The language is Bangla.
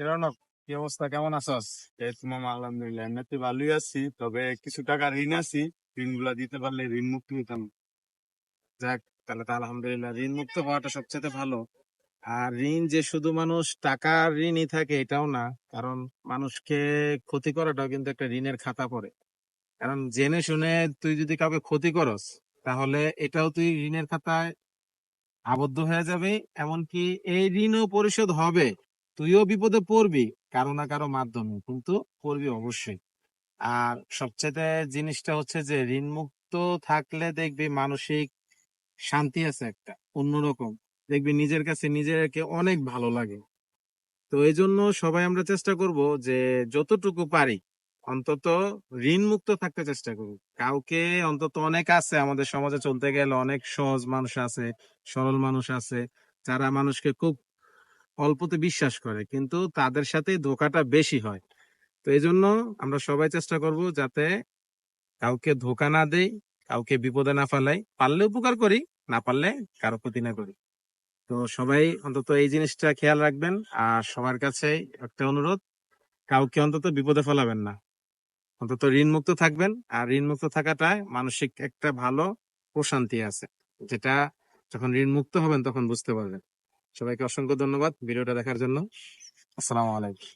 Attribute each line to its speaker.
Speaker 1: রনক কি অবস্থা? কেমন আছস?
Speaker 2: এই তো মামা, আলহামদুলিল্লাহ এমনিতে ভালোই আছি। তবে কিছু টাকা ঋণ আছি। ঋণগুলা দিতে পারলে ঋণ মুক্তি হইতাম।
Speaker 1: যাক, তাহলে তো আলহামদুলিল্লাহ, ঋণ মুক্ত হওয়াটা সবচেয়ে ভালো। আর ঋণ যে শুধু মানুষ টাকার ঋণই থাকে, এটাও না। কারণ মানুষকে ক্ষতি করাটাও কিন্তু একটা ঋণের খাতা পড়ে। কারণ জেনে শুনে তুই যদি কাউকে ক্ষতি করস, তাহলে এটাও তুই ঋণের খাতায় আবদ্ধ হয়ে যাবে। এমনকি এই ঋণও পরিশোধ হবে। তুইও বিপদে পড়বি, কারও না কারও মাধ্যমে, কিন্তু পড়বি অবশ্যই। আর সবচেয়ে জিনিসটা হচ্ছে যে ঋণ মুক্ত থাকলে দেখবি মানসিক শান্তি আছে একটা, অন্যরকম। দেখবি নিজের কাছে নিজেকে অনেক ভালো লাগে। তো এই জন্য সবাই আমরা চেষ্টা করব যে, যতটুকু পারি, অন্তত ঋণ মুক্ত থাকতে চেষ্টা করব। কাউকে অন্তত অনেক আছে আমাদের সমাজে চলতে গেলে, অনেক সহজ মানুষ আছে, সরল মানুষ আছে, যারা মানুষকে খুব অল্পতে বিশ্বাস করে, কিন্তু তাদের সাথে ধোকাটা বেশি হয়। তো এই জন্য আমরা সবাই চেষ্টা করব যাতে কাউকে ধোকা না দেই, কাউকে বিপদে না ফেলাই। পারলে উপকার করি, না পারলে কারও ক্ষতি না করি। তো সবাই অন্তত এই জিনিসটা খেয়াল রাখবেন। আর সবার কাছে একটা অনুরোধ, কাউকে অন্তত বিপদে ফেলাবেন না। অন্তত ঋণ মুক্ত থাকবেন। আর ঋণ মুক্ত থাকাটায় মানসিক একটা ভালো প্রশান্তি আছে। যেটা যখন ঋণ মুক্ত হবেন তখন বুঝতে পারবেন। সবাইকে অসংখ্য ধন্যবাদ ভিডিওটা দেখার জন্য। আসসালামু আলাইকুম।